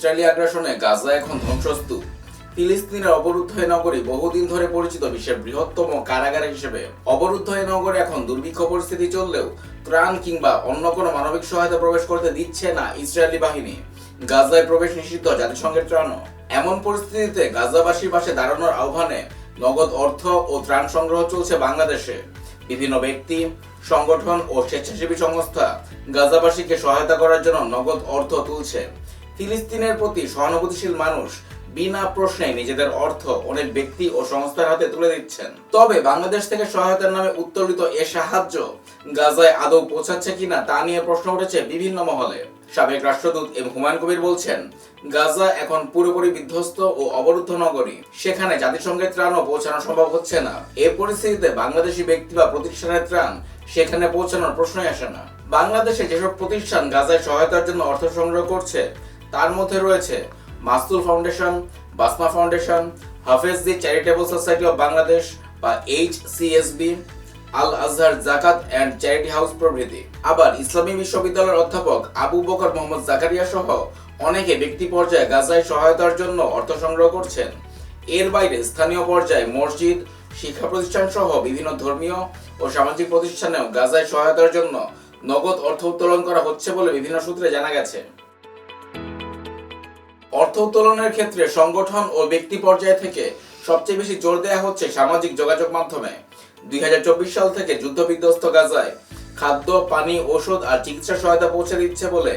Israeli আগ্রাসনে Gaza এখন ধ্বংসস্তূপ। ফিলিস্তিনের অবরুদ্ধ নগরী বহুদিন ধরে পরিচিত বিশ্বের বৃহত্তম কারাগার হিসেবে অবরুদ্ধ নগরে এখন দুর্ভিক্ষ পরিস্থিতি চললেও ত্রাণ কিংবা অন্য কোনো মানবিক সহায়তা প্রবেশ করতে দিচ্ছে না ইসরায়েলি বাহিনী। গাজায় প্রবেশ নিষিদ্ধ জাতিসংঘের ত্রাণও। এমন পরিস্থিতিতে গাজাবাসীর পাশে দাঁড়ানোর আহ্বানে নগদ অর্থ ও ত্রাণ সংগ্রহ চলছে বাংলাদেশে। বিভিন্ন ব্যক্তি, সংগঠন ও স্বেচ্ছাসেবী সংস্থা গাজাবাসীকে সহায়তা করার জন্য নগদ অর্থ তুলছে। ফিলিস্তিনের প্রতি সহানুভূতিশীল মানুষ বিনা প্রশ্নে নিজেদের অর্থ অনেক ব্যক্তি ও সংস্থার হাতে তুলে দিচ্ছেন। তবে বাংলাদেশ থেকে সহায়তার নামে উত্তোলিত এ সাহায্য গাজায় আদৌ পৌঁছাচ্ছে কিনা তা নিয়ে প্রশ্ন উঠেছে বিভিন্ন মহলে। সাবেক রাষ্ট্রদূত এম হুমায়ুন কবির বলছেন, গাজা এখন পুরোপুরি বিধ্বস্ত ও অবরুদ্ধ নগরী। সেখানে জাতিসংঘের ত্রাণও পৌঁছানো সম্ভব হচ্ছে না। এ পরিস্থিতিতে বাংলাদেশি ব্যক্তি বা প্রতিষ্ঠানের ত্রাণ সেখানে পৌঁছানোর প্রশ্নই আসে না। বাংলাদেশে যেসব প্রতিষ্ঠান গাজায় সহায়তার জন্য অর্থ সংগ্রহ করছে তার মধ্যে রয়েছে মাসতুল foundation Basma foundation, Hafez the charitable society of Bangladesh বা এইচ সিএসবি আল আজহার জাকাত অ্যান্ড চ্যারিটি হাউস প্রভৃতি। আবার ইসলামী বিশ্ববিদ্যালয়ের অধ্যাপক আবু বকর মোহাম্মদ জাকারিয়া সহ অনেকে ব্যক্তি পর্যায়ে গাজায় সহায়তার জন্য অর্থ সংগ্রহ করছেন। এর বাইরে স্থানীয় পর্যায়ে মসজিদ, শিক্ষা প্রতিষ্ঠান সহ বিভিন্ন ধর্মীয় ও সামাজিক প্রতিষ্ঠানেও গাজায় সহায়তার জন্য নগদ অর্থ উত্তোলন করা হচ্ছে বলে বিভিন্ন সূত্রে জানা গেছে। অর্থ উত্তোলনের ক্ষেত্রে সংগঠন ও ব্যক্তি পর্যায় থেকে সবচেয়ে বেশি জোর দেওয়া হচ্ছে সামাজিক যোগাযোগ মাধ্যমে। দুই হাজার চব্বিশ সাল থেকে যুদ্ধবিধ্বস্ত গাজায় খাদ্য, পানি ওষুধ আর চিকিৎসা সহায়তা পৌঁছে দিচ্ছে বলে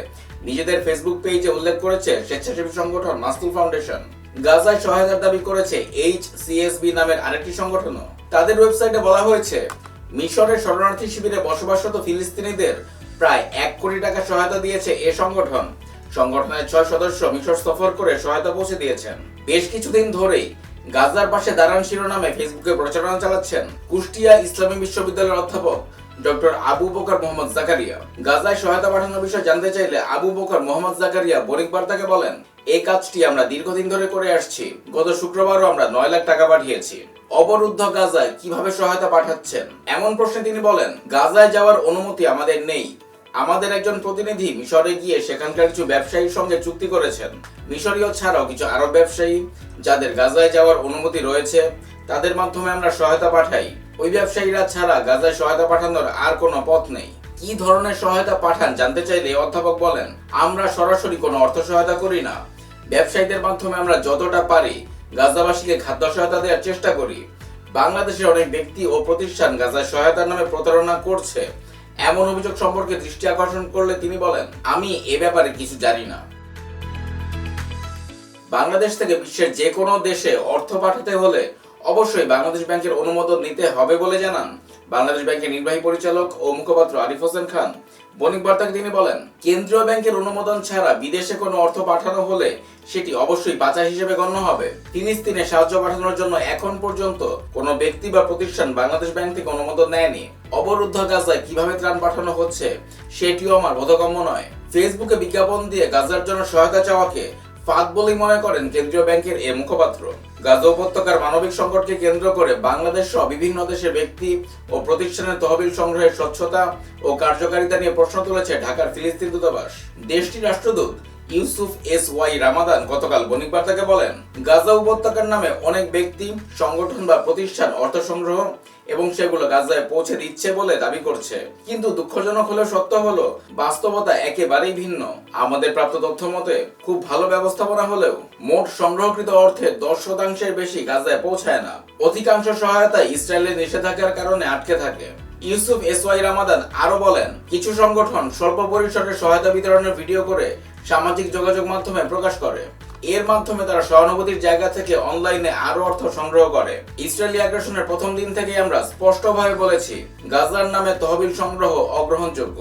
নিজেদের ফেসবুক পেজে উল্লেখ করেছে স্বেচ্ছাসেবী সংগঠন মাস্তুল ফাউন্ডেশন। গাজায় সহায়তার দাবি করেছে এইচ সিএসবি নামের আরেকটি সংগঠনও। তাদের ওয়েবসাইটে বলা হয়েছে, মিশরের শরণার্থী শিবিরে বসবাসরত ফিলিস্তিনিদের প্রায় এক কোটি টাকা সহায়তা দিয়েছে এ সংগঠন। সংগঠনের ছয় সদস্য মিশর সফর করে সহায়তা পৌঁছে দিয়েছেন। বেশ কিছুদিন ধরেই গাজার পাশে দাঁড়ান শিরোনামে ফেসবুকে প্রচারণা চালাচ্ছেন কুষ্টিয়া ইসলামী বিশ্ববিদ্যালয়ের অধ্যাপক ডক্টর আবু বকর মোহাম্মদ জাকারিয়া। গাজায় সহায়তা পাঠানোর বিষয়ে জানতে চাইলে আবু বকর মোহাম্মদ জাকারিয়া বণিক বার্তাকে বলেন এই কাজটি আমরা দীর্ঘদিন ধরে করে আসছি। গত শুক্রবারও আমরা নয় লাখ টাকা পাঠিয়েছি। অবরুদ্ধ গাজায় কীভাবে সহায়তা পাঠাচ্ছেন? এমন প্রশ্নে তিনি বলেন, গাজায় যাওয়ার অনুমতি আমাদের নেই। আমাদের একজন প্রতিনিধি মিশরে গিয়ে সেখানকার কিছু ব্যবসায়ীর সঙ্গে চুক্তি করেছেন। মিশরীয় ছাড়াও কিছু আরব ব্যবসায়ী যাদের গাজায় যাওয়ার অনুমতি রয়েছে, তাদের মাধ্যমে আমরা সহায়তা পাঠাই। ওই ব্যবসায়ীরা ছাড়া গাজায় সহায়তা পাঠানোর আর কোনো পথ নেই। কি ধরনের সহায়তা পাঠান জানতে চাইলে অধ্যাপক বলেন, আমরা সরাসরি কোনো অর্থ সহায়তা করি না। ব্যবসায়ীদের মাধ্যমে আমরা যতটা পারি গাজাবাসীকে খাদ্য সহায়তা দেওয়ার চেষ্টা করি। বাংলাদেশের অনেক ব্যক্তি ও প্রতিষ্ঠান গাজায় সহায়তার নামে প্রতারণা করছে। এমন অভিযোগ সম্পর্কে দৃষ্টি আকর্ষণ করলে তিনি বলেন, আমি এ ব্যাপারে কিছু জানি না। বাংলাদেশ থেকে বিশ্বের যে কোনো দেশে অর্থ পাঠাতে হলে অবশ্যই বাংলাদেশ ব্যাংকের অনুমোদন নিতে হবে বলে জানান। বাংলাদেশ ব্যাংকের নির্বাহী পরিচালক ও মুখপাত্র আরিফ হোসেন খান। বণিক বার্তাকে তিনি বলেন, কেন্দ্রীয় ব্যাংকের অনুমোদন ছাড়া বিদেশে কোনো অর্থ পাঠানো হলে সেটি অবশ্যই পাচার হিসেবে গণ্য হবে। ফিলিস্তিনে সাহায্য পাঠানোর জন্য এখন পর্যন্ত কোনো ব্যক্তি বা প্রতিষ্ঠান বাংলাদেশ ব্যাংক থেকে অনুমোদন নেয়নি। অবরুদ্ধ গাজায় কীভাবে ত্রাণ পাঠানো হচ্ছে সেটিও আমার বোধগম্য নয়। ফেসবুকে বিজ্ঞাপন দিয়ে গাজার জন্য সহায়তা চাওয়াকে ফাঁদ বলেই মনে করেন কেন্দ্রীয় ব্যাংকের এ মুখপাত্র। গাজা উপত্যকার মানবিক সংকটকে কেন্দ্র করে বাংলাদেশ সহ বিভিন্ন দেশে ব্যক্তি ও প্রতিষ্ঠানের তহবিল সংগ্রহের স্বচ্ছতা ও কার্যকারিতা নিয়ে প্রশ্ন তুলেছে ঢাকার ফিলিস্তিন দূতাবাস। দেশটির রাষ্ট্রদূত ইউসুফ এস ওয়াই রামাদান গতকাল বণিক বার্তাকে বলেন, গাজা উপত্যকার নামে অনেক ব্যক্তি, সংগঠন বা প্রতিষ্ঠান অর্থ সংগ্রহ এবং সেগুলো গাজায় পৌঁছে দিচ্ছে বলে দাবি করছে। কিন্তু দুঃখজনক হলেও সত্য হলো, বাস্তবতা একেবারেই ভিন্ন। আমাদের প্রাপ্ত তথ্য মতে, খুব ভালো ব্যবস্থাপনা হলেও মোট সংগ্রহকৃত অর্থে দশ শতাংশের বেশি গাজায় পৌঁছায় না। অধিকাংশ সহায়তা ইসরায়েলের নিষেধাজ্ঞার কারণে আটকে থাকে। ইউসুফ এস ওয়াই রামাদান আরও বলেন, কিছু সংগঠন স্বল্প পরিসরে সহায়তা বিতরণের ভিডিও করে সামাজিক যোগাযোগ মাধ্যমে প্রকাশ করে। এর মাধ্যমে তারা সহানুভূতির জায়গা থেকে অনলাইনে আরও অর্থ সংগ্রহ করে। ইসরায়েলি আগ্রাসনের প্রথম দিন থেকেই আমরা স্পষ্টভাবে বলেছি, গাজার নামে তহবিল সংগ্রহ অগ্রহণযোগ্য।